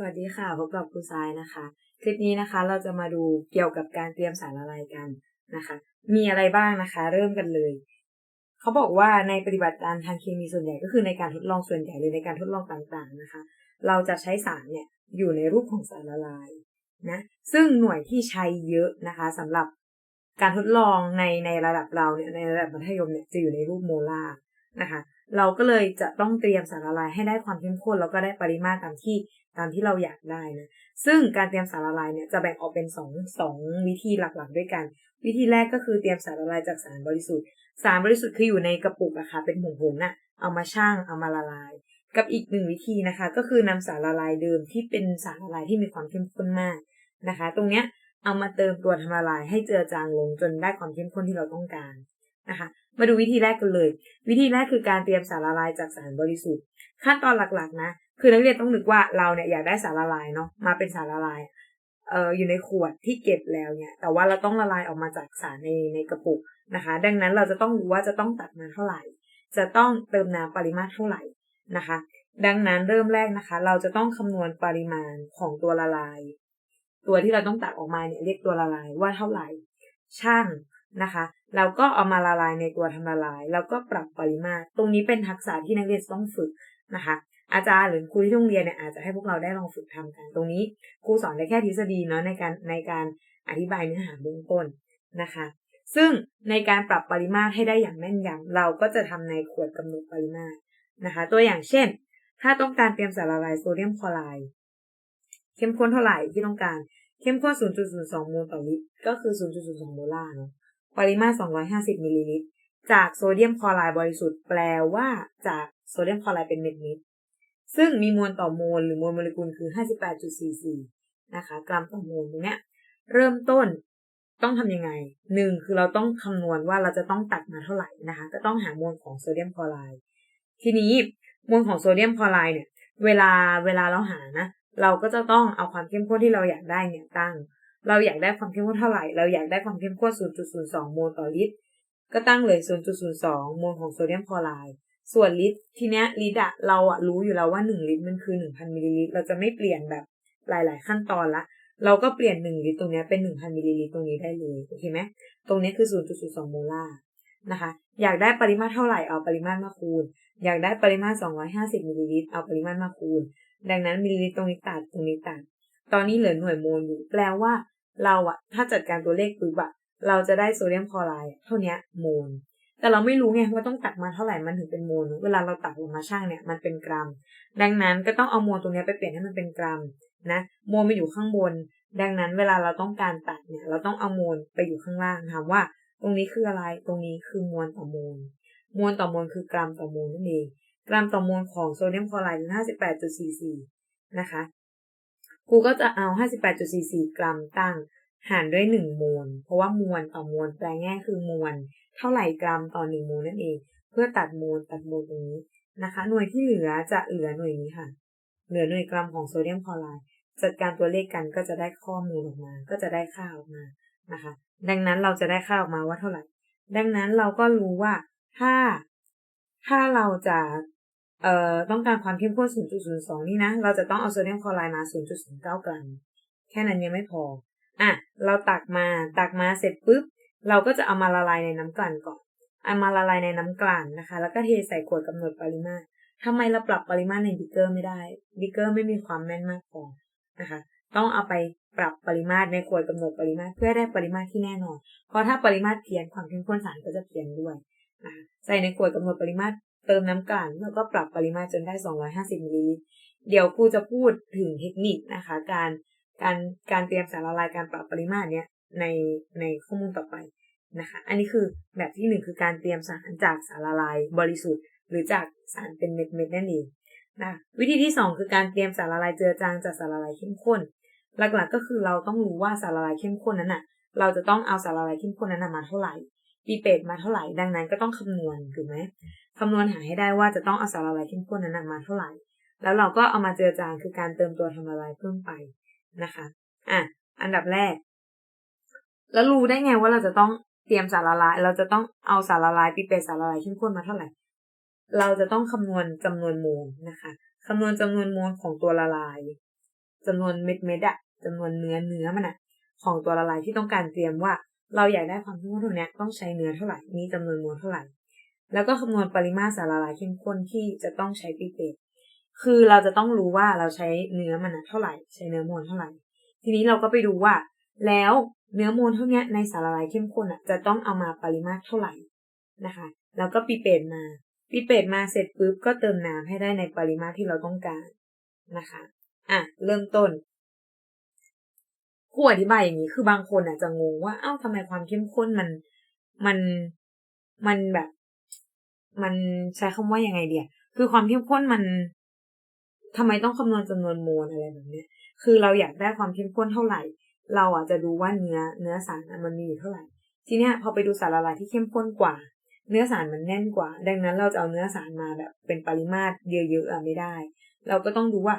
สวัสดีค่ะพบกับครูทรายนะคะ คลิปนี้นะคะเราจะมาดูเกี่ยวกับการเตรียมสารละลายกันนะคะ มีอะไรบ้างนะคะ เริ่มกันเลย เขาบอกว่าในปฏิบัติการทางเคมีส่วนใหญ่ก็คือในการทดลองส่วนใหญ่หรือในการทดลองต่างๆนะคะ เราจะใช้สารเนี่ยอยู่ในรูปของสารละลายนะซึ่งหน่วยที่ใช้เยอะนะคะสำหรับการทดลองในในระดับเราเนี่ยในระดับมัธยมเนี่ยจะอยู่ในรูปโมลาร์นะคะ เราก็เลยจะต้องเตรียมสารละลายให้ได้ความเข้มข้นแล้วก็ได้ปริมาตรตามที่ตามที่เราอยากได้นะซึ่งการเตรียมสารละลายเนี่ยจะแบ่งออกเป็น2งสองวิธีหลักๆ ด้วยกัน วิธีแรกก็คือเตรียมสารละลายจากสารบริสุทธิ์ สารบริสุทธิ์คืออยู่ในกระปุกอะค่ะเป็นผงๆน่ะเอามาช่างเอามาละลาย กับอีกหนึ่งวิธีนะคะ ก็คือนำสารละลายเดิมที่เป็นสารละลายที่มีความเข้มข้นมากนะคะ ตรงเนี้ยเอามาเติมตัวทำละลายให้เจือจางลงจนได้ความเข้มข้นที่เราต้องการ นะคะ มาดูวิธีแรกกันเลย วิธีแรกคือการเตรียมสารละลายจากสารบริสุทธิ์ ขั้นตอนหลักๆ นะ คือนักเรียนต้องนึกว่าเราเนี่ยอยากได้สารละลายเนาะมาเป็นสารละลายเอ่ออยู่ในขวดที่เก็บแล้วเนี่ย แต่ว่าเราต้องละลายออกมาจากสารในในกระปุกนะคะ ดังนั้นเราจะต้องรู้ว่าจะต้องตัดมาเท่าไหร่ จะต้องเติมน้ำปริมาตรเท่าไหร่นะคะ ดังนั้นเริ่มแรกนะคะ เราจะต้องคำนวณปริมาณของตัวละลาย ตัวที่เราต้องตักออกมาเนี่ยเรียกตัวละลายว่าเท่าไหร่ ช่างนะคะ เราก็เอามาละลายในตัวทำละลาย แล้วก็ปรับปริมาตร ตรงนี้เป็นทักษะที่นักเรียนต้องฝึกนะคะ อาจารย์หรือครูที่โรงเรียนเนี่ยอาจจะให้พวกเราได้ลองฝึกทำกัน ตรงนี้ครูสอนได้แค่ทฤษฎีเนาะในการในการอธิบายเนื้อหาเบื้องต้นนะคะ ซึ่งในการปรับปริมาตรให้ได้อย่างแม่นยำเราก็จะทำในขวดกำหนดปริมาตรนะคะ ตัวอย่างเช่น ถ้าต้องการเตรียมสารละลายโซเดียมคลอไรด์เข้มข้นเท่าไหร่ที่ต้องการเข้มข้น 0.02 โมลต่อลิตร ก็คือ 0.02 โมลาร์เนาะ ปริมาตร 250 มิลลิลิตร จากโซเดียมคลอไรด์บริสุทธิ์แปลว่าจากโซเดียมคลอไรด์เป็นเม็ดมิดซึ่งมีมวลต่อโมลหรือมวลโมเลกุลคือ 58.44 นะคะ กรัมต่อโมลตรงเนี้ยเริ่มต้นต้องทำยังไงหนึ่งคือเราต้องคำนวณว่าเราจะต้องตักมาเท่าไหร่นะคะ ก็ต้องหามวลของโซเดียมคลอไรด์ทีนี้มวลของโซเดียมคลอไรด์เนี่ย เวลาเวลาเราหานะ เราก็จะต้องเอาความเข้มข้นที่เราอยากได้เนี่ยตั้ง เราอยากได้ความเข้มข้นเท่าไหร่ เราอยากได้ความเข้มข้น 0.02 โมลต่อลิตร ก็ตั้งเลย 0.02 โมลของโซเดียมคลอไรด์ ส่วนลิตรทีเนี้ยลิตรอะเราอะรู้อยู่แล้วว่า 1 ลิตรมันคือ 1,000 มิลลิลิตร เราจะไม่เปลี่ยนแบบหลาย ๆ ขั้นตอนละ เราก็เปลี่ยน 1 ลิตรตรงนี้เป็น 1,000 มิลลิลิตรตรงนี้ได้เลย โอเคไหม ตรงนี้คือ 0.02 โมลาร์นะคะ อยากได้ปริมาตรเท่าไหร่ เอาปริมาตรมาคูณ อยากได้ปริมาตร 250 มิลลิลิตร เอาปริมาตรมาคูณ ดังนั้นมิลลิลิตรตรงนี้ตัด ตรงนี้ตัด ตอนนี้เหลือหน่วยโมลอยู่แปลว่าเราอะถ้าจัดการตัวเลขปุ๊บอะเราจะได้โซเดียมคลอไรด์เท่านี้โมล แต่เราไม่รู้ไงว่าต้องตักมาเท่าไหร่มันถึงเป็นโมล เวลาเราตักลงมาช่างเนี่ยมันเป็นกรัม ดังนั้นก็ต้องเอาโมลตรงนี้ไปเปลี่ยนให้มันเป็นกรัมนะโมลมันอยู่ข้างบน ดังนั้นเวลาเราต้องการตัดเนี่ยเราต้องเอาโมลไปอยู่ข้างล่างถามว่า ตรงนี้คืออะไรตรงนี้คือมวลต่อโมลมวลต่อโมลคือกรัมต่อโมลนั่นเองกรัมต่อโมลของโซเดียมคลอไรด์คือ58.44นะคะ กูก็จะเอา 58.44 กรัมตั้งหารด้วย 1 มวล เพราะว่ามวลต่อมวลแปลง่ายคือมวล เท่าไหร่กรัมต่อ 1 มวลนั่นเอง เพื่อตัดมวลตัดมวลตรงนี้นะคะ หน่วยที่เหลือจะเหลือหน่วยนี้ค่ะ เหลือหน่วยกรัมของโซเดียมคลอไรด์จัดการตัวเลขกันก็จะได้ข้อมูลออกมา ก็จะได้ค่าออกมานะคะ ดังนั้นเราจะได้ค่าออกมาว่าเท่าไหร่ ดังนั้นเราก็รู้ว่าถ้าถ้าเราจะ เอ่อต้องการความเข้มข้น 0.02 นี่นะ เราจะต้องเอาโซเดียมคลอไรด์มา 0.09 กรัม แค่นั้นยังไม่พอ อะ เราตักมา ตักมาเสร็จปุ๊บ เราก็จะเอามาละลายในน้ำกลั่นก่อน เอามาละลายในน้ำกลั่นนะคะ แล้วก็เทใส่ขวดกำหนดปริมาตรทำไมเราปรับปริมาตรในบิกเกอร์ไม่ได้ บิกเกอร์ไม่มีความแม่นมากพอนะคะ ต้องเอาไปปรับปริมาตรในขวดกำหนดปริมาตรเพื่อได้ปริมาตรที่แน่นอน เพราะถ้าปริมาตรเพี้ยนความเข้มข้นสารก็จะเพี้ยนด้วยนะคะใส่ในขวดกำหนดปริมาตร เติมน้ำกลั่นแล้วก็ปรับปริมาตรจนได้ 250มิลลิลิตรเดี๋ยวครูจะพูดถึงเทคนิคนะคะ การการการเตรียมสารละลายการปรับปริมาตรเนี้ยในในข้อมูลต่อไปนะคะ อันนี้คือแบบที่หนึ่งคือการเตรียมสารจากสารละลายบริสุทธิ์ หรือจากสารเป็นเม็ดเม็ดนั่นเองนะวิธีที่สองคือการเตรียมสารละลายเจือจางจากสารละลายเข้มข้น หลักๆก็คือเราต้องรู้ว่าสารละลายเข้มข้นนั้นอะ เราจะต้องเอาสารละลายเข้มข้นนั้นมาเท่าไหร่ ปีเปตมาเท่าไหร่ ดังนั้นก็ต้องคำนวณถูกไหมคำนวณหาให้ได้ว่าจะต้องเอาสารละลายเข้มข้นนั้นมาเท่าไหร่ แล้วเราก็เอามาเจือจางคือการเติมตัวทำละลายเพิ่มไปนะคะ อะ อันดับแรก แล้วรู้ได้ไงว่าเราจะต้องเตรียมสารละลาย เราจะต้องเอาสารละลายปีเปตสารละลายเข้มข้นมาเท่าไหร่ เราจะต้องคำนวณจำนวนโมลนะคะคำนวณจำนวนโมลของตัวละลายจำนวนเม็ดเม็ดอะจำนวนเนื้อเนื้อมันอะของตัวละลายที่ต้องการเตรียมว่า เราอยากได้ความเข้มข้นตรงนี้ต้องใช้เนื้อเท่าไหร่ มีจำนวนมวลเท่าไหร่ แล้วก็คำนวณปริมาตรสารละลายเข้มข้นที่จะต้องใช้ปีเปตคือเราจะต้องรู้ว่าเราใช้เนื้อมันอะเท่าไหร่ ใช้เนื้อมวลเท่าไหร่ ทีนี้เราก็ไปดูว่า แล้วเนื้อมวลเท่านี้ในสารละลายเข้มข้นอะจะต้องเอามาปริมาตรเท่าไหร่นะคะ แล้วก็ปีเปตมาปีเปตมาเสร็จปุ๊บก็เติมน้ำให้ได้ในปริมาตรที่เราต้องการนะคะ อะ เริ่มต้น ผู้อธิบายอย่างนี้คือบางคนอาจจะงงว่า เอ้าทำไมความเข้มข้นมันมันมันแบบ มันใช้คำว่ายังไงเดียคือความเข้มข้นมันทำไมต้องคำนวณจำนวนโมลอะไรแบบนี้คือเราอยากได้ความเข้มข้นเท่าไหร่ เราอะจะดูว่าเนื้อเนื้อสารมันมีอยู่เท่าไหร่ ทีเนี้ยพอไปดูสารละลายที่เข้มข้นกว่า เนื้อสารมันแน่นกว่า ดังนั้นเราจะเอาเนื้อสารมาแบบ เป็นปริมาตรเยอะๆอะไม่ได้ เราก็ต้องดูว่า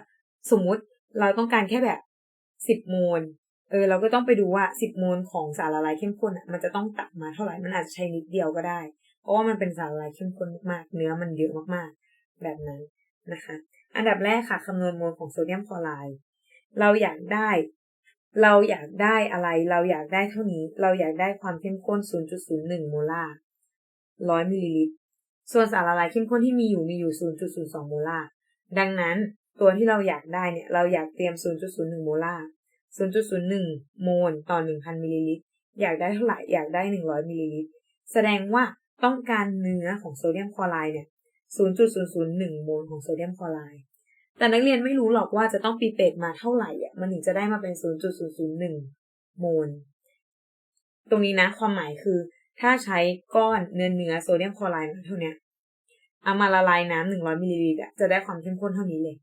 สมมุติเราต้องการแค่แบบสิบโมล เออเราก็ต้องไปดูว่าสิบโมลของสารละลายเข้มข้นอะมันจะต้องตักมาเท่าไหร่มันอาจจะใช้นิดเดียวก็ได้ เพราะว่ามันเป็นสารละลายเข้มข้นมากๆเนื้อมันเยอะมากๆ แบบนั้นนะคะ อันดับแรกค่ะคำนวณโมลของโซเดียมคลอไรด์เราอยากได้ เราอยากได้อะไร เราอยากได้เท่านี้ เราอยากได้ความเข้มข้น 0.01 โมลาร์ร้อยมิลลิลิตรส่วนสารละลายเข้มข้นที่มีอยู่มีอยู่ 0.02 โมลาร์ดังนั้นตัวที่เราอยากได้เนี่ยเราอยากเตรียม 0.01 โมลาร์ 0.01 โมลต่อ 1,000 มิลลิลิตร อยากได้เท่าไหร่ อยากได้ 100 มิลลิลิตร แสดงว่าต้องการเนื้อของโซเดียมคลอไรด์เนี่ย 0.001 โมลของโซเดียมคลอไรด์ แต่นักเรียนไม่รู้หรอกว่าจะต้องปีเปตมาเท่าไหร่อะ มันถึงจะได้มาเป็น 0.001 โมล ตรงนี้นะความหมายคือ ถ้าใช้ก้อนเนื้อเนื้อโซเดียมคลอไรด์เท่านี้เอามาละลายน้ำหนึ่งร้อยมิลลิลิตรจะได้ความเข้มข้นเท่านี้เลย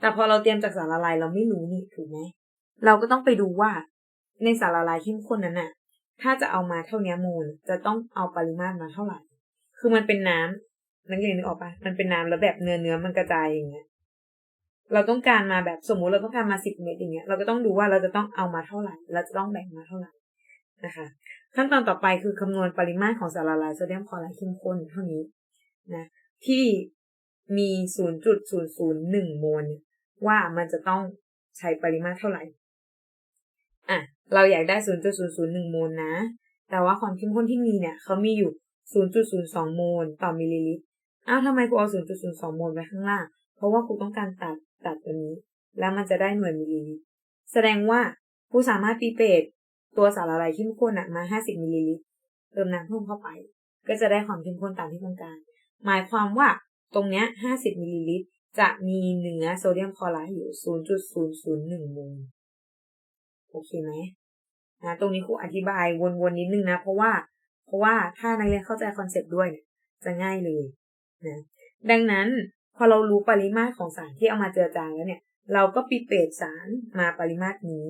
แต่พอเราเตรียมจากสารละลายเราไม่รู้นี่ถูกไหม เราก็ต้องไปดูว่า ในสารละลายเข้มข้นนั้นน่ะ ถ้าจะเอามาเท่านี้โมลจะต้องเอาปริมาตรมาเท่าไหร่ คือมันเป็นน้ำนักเรียนนึกออกปะมันเป็นน้ำแล้วแบบเนื้อเนื้อมันกระจายอย่างเงี้ย เราต้องการมาแบบสมมุติเราต้องการมาสิบเม็ดอย่างเงี้ย เราก็ต้องดูว่าเราจะต้องเอามาเท่าไหร่ เราจะต้องแบ่งมาเท่าไหร่นะคะ ขั้นตอนต่อไปคือคำนวณปริมาตรของสารละลายโซเดียมคลอไรด์เข้มข้นเท่านี้นะที่มี 0.001 โมล ว่ามันจะต้องใช้ปริมาตรเท่าไหร่ อะเราอยากได้ 0.001 โมลนะ แต่ว่าความเข้มข้นที่มีเนี่ยเขามีอยู่ 0.02 โมลต่อมิลลิลิตรอ้าวทำไมครูเอา 0.02 โมลไว้ข้างล่าง เพราะว่าครูต้องการตัดตัดตัวนี้ แล้วมันจะได้หน่วยมิลลิลิตร แสดงว่าครูสามารถปีเปตตัวสารละลายเข้มข้นอะมา 50 มิลลิลิตร เติมน้ำเพิ่มเข้าไป ก็จะได้ความเข้มข้นตามที่ต้องการ หมายความว่าตรงเนี้ย 50 มิลลิลิตร จะมีเนื้อโซเดียมคลอไรด์อยู่ 0.001 โมล โอเคไหมนะตรงนี้ครูอธิบายวนๆนิดนึงนะ เพราะว่าเพราะว่าถ้านักเรียนเข้าใจคอนเซปต์ด้วยเนี่ยจะง่ายเลยนะดังนั้นพอเรารู้ปริมาตรของสารที่เอามาเจือจางแล้วเนี่ย เราก็ปิเปตสารมาปริมาตรนี้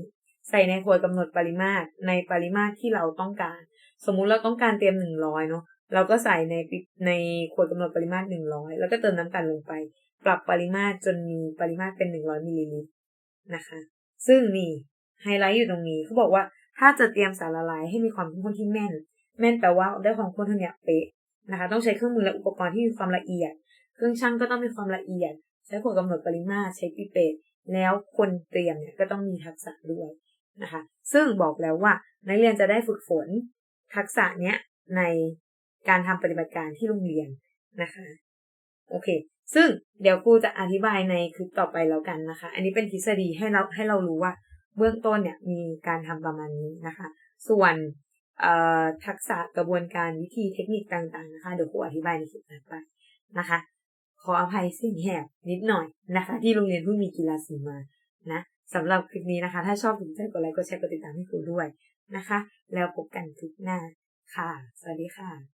ใส่ในขวดกำหนดปริมาตรในปริมาตรที่เราต้องการ สมมุติเราต้องการเตรียมหนึ่งร้อยเนาะเราก็ใส่ในในขวดกำหนดปริมาตรหนึ่งร้อยแล้วก็เติมน้ำตาลลงไป ปรับปริมาตรจนมีปริมาตรเป็นหนึ่งร้อยมิลลิลิตรนะคะ ซึ่งนี่ ไฮไลท์อยู่ตรงนี้เขาบอกว่าถ้าจะเตรียมสารละลายให้มีความเข้มข้นที่แม่น แม่นแปลว่าได้ความข้นเท่านี้เป๊ะนะคะ ต้องใช้เครื่องมือและอุปกรณ์ที่มีความละเอียด เครื่องช่างก็ต้องมีความละเอียด ใช้ขวดกำหนดปริมาตรใช้ปิเปตแล้วคนเตรียมเนี่ยก็ต้องมีทักษะด้วยนะคะ ซึ่งบอกแล้วว่านักเรียนจะได้ฝึกฝนทักษะเนี้ยในการทำปฏิบัติการที่โรงเรียนนะคะ โอเค ซึ่งเดี๋ยวครูจะอธิบายในคลิปต่อไปแล้วกันนะคะ อันนี้เป็นทฤษฎีให้เราให้เรารู้ว่า เบื้องต้นเนี่ยมีการทำประมาณนี้นะคะ ส่วนทักษะกระบวนการวิธีเทคนิคต่างๆนะคะเดี๋ยวครูอธิบายในคลิปต่อไปนะคะ ขออภัยเสียงแหบนิดหน่อยนะคะ ที่โรงเรียนเพิ่งมีกีฬาสีมานะสำหรับคลิปนี้นะคะ ถ้าชอบถูกใจกดไลค์กดแชร์กดติดตามให้ครูด้วยนะคะ แล้วพบกันคลิปหน้าค่ะ สวัสดีค่ะ